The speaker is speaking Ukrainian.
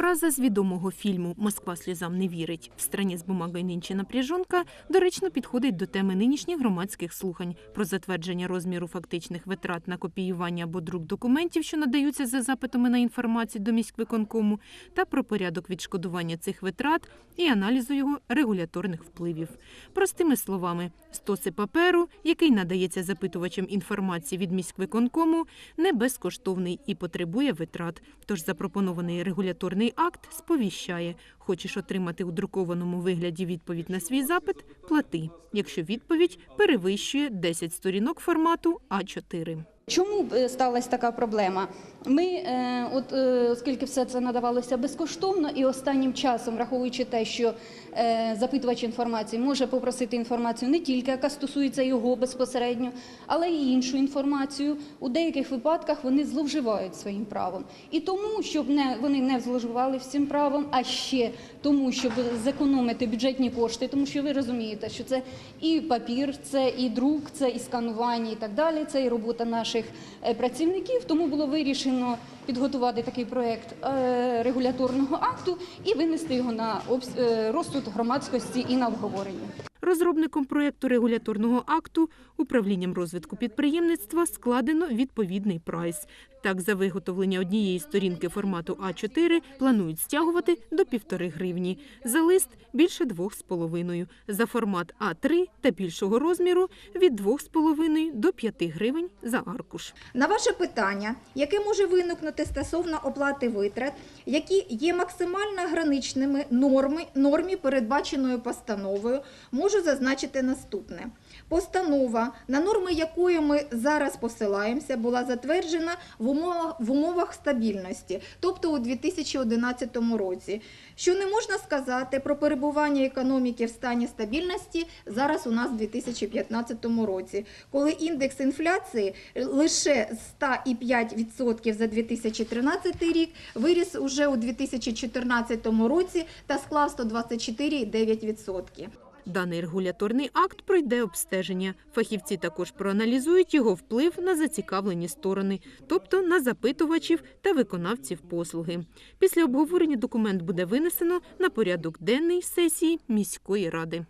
Фраза з відомого фільму Москва сльозам не вірить. В страні з бумагою нинче напряжонка доречно підходить до теми нинішніх громадських слухань про затвердження розміру фактичних витрат на копіювання або друк документів, що надаються за запитами на інформацію до міськвиконкому, та про порядок відшкодування цих витрат і аналізу його регуляторних впливів. Простими словами, стоси паперу, який надається запитувачам інформації від міськвиконкому, не безкоштовний і потребує витрат. Тож запропонований регуляторний акт сповіщає: хочеш отримати у друкованому вигляді відповідь на свій запит плати, якщо відповідь перевищує 10 сторінок формату А4. Чому е, сталася така проблема? Ми, е, от е, оскільки все це надавалося безкоштовно, і останнім часом, враховуючи те, що запитувач інформації може попросити інформацію не тільки, яка стосується його безпосередньо, але й іншу інформацію. У деяких випадках вони зловживають своїм правом. І тому, щоб не вони не зловживали всім правом, а ще тому, щоб зекономити бюджетні кошти, тому що ви розумієте, що це і папір, це і друк, це і сканування, і так далі. Це і робота наших е, працівників. Тому було вирішено підготувати такий проект е, регуляторного акту і винести його на е, розсуд громадськості і на обговорення. Розробником проєкту регуляторного акту управлінням розвитку підприємництва складено відповідний прайс. Так, за виготовлення однієї сторінки формату А4 планують стягувати до півтори гривні, за лист більше двох з половиною, за формат А3 та більшого розміру від двох з половиною до п'яти гривень за аркуш. На ваше питання, яке може виникнути стосовно оплати витрат, які є максимально граничними норми, нормі, передбаченою постановою, можу зазначити наступне. Постанова, на норми якої ми зараз посилаємося, була затверджена в умовах, в умовах стабільності, тобто у 2011 році. Що не можна сказати про перебування економіки в стані стабільності зараз у нас в 2015 році, коли індекс інфляції лише з 100,5% за 2013 рік виріс уже у 2014 році та склав 124,9%. Даний регуляторний акт пройде обстеження. Фахівці також проаналізують його вплив на зацікавлені сторони, тобто на запитувачів та виконавців послуги. Після обговорення документ буде винесено на порядок денний сесії міської ради.